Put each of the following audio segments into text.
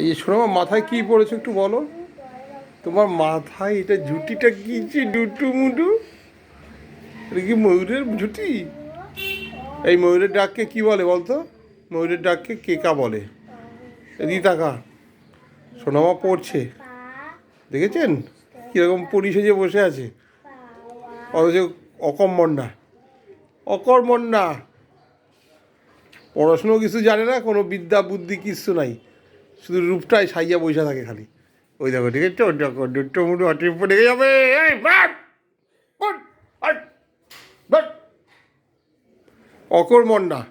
এই যে শোনো মাথায় কি পড়েছে একটু বলো? তোমার মাথায় এটা ঝুটিটা কি ডুটু মুটু এটা কি ময়ূরের ঝুটি? এই ময়ূরের ডাককে কি বলে বলতো? ময়ূরের ডাককে কেকা বলে। এদিকে তাকা সোনামা পড়ছে। দেখেছেন? কীরকম পরি সেজে বসে আছে। অথচ অকম্মন না অকর্মণ পড়াশুনো কিছু জানে না, কোনো বিদ্যা বুদ্ধি কিচ্ছু নাই। শুধু রূপটাই সাইয়া বসে থাকে খালি। ওই দেখো, ঠিক আছে? দেখো ডুট্টো মুটু অটিপ লেগে যাবে না।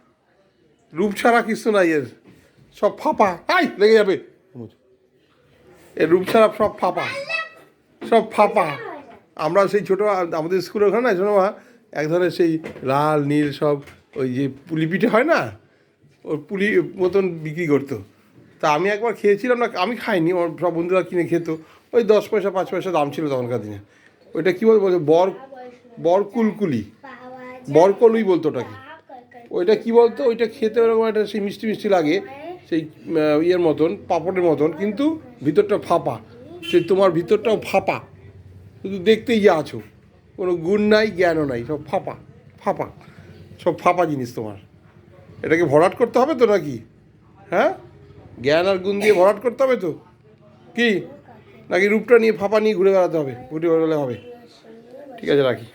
রূপ ছাড়া কিছু নাই এর। সব ফাঁপা। আই লেগে যাবে। এ রূপ ছাড়া সব ফাঁপা। সব ফাঁপা। আমরা সেই ছোটো, আমাদের স্কুলের ওখানে না, শোনো এক ধরনের সেই লাল, নীল সব ওই যে পুলি পিঠে হয় না? ওর পুলি মতন বিক্রি করতো। তা আমি একবার খেয়েছিলাম না, আমি খাইনি, আমার সব বন্ধুরা কিনে খেত। ওই দশ পয়সা, পাঁচ পয়সা দাম ছিল তখনকার দিনে। ওইটা কী বলছে বর বর কুলকুলি বরকলুই বলতো ওটাকে। ওইটা কী বলতো, ওইটা খেতে ওরকম একটা সেই মিষ্টি মিষ্টি লাগে, সেই ইয়ের মতন, পাপড়ের মতন, কিন্তু ভিতরটা ফাঁপা। সেই তোমার ভিতরটাও ফাঁপা। শুধু দেখতেই যা আছো। কোনো গুণ নাই, জ্ঞানও নাই, সব ফাঁপা ফাঁপা। সব ফাঁপা জিনিস তোমার। এটাকে ভরাট করতে হবে তো নাকি? হ্যাঁ? জ্ঞান আর গুণ দিয়ে ভরাট করতে হবে তো? কি? নাকি রূপটা নিয়ে ফাঁপা নিয়ে ঘুরে বেড়াতে হবে? ঘুরে বেড়ালে হবে। ঠিক আছে, রাখি।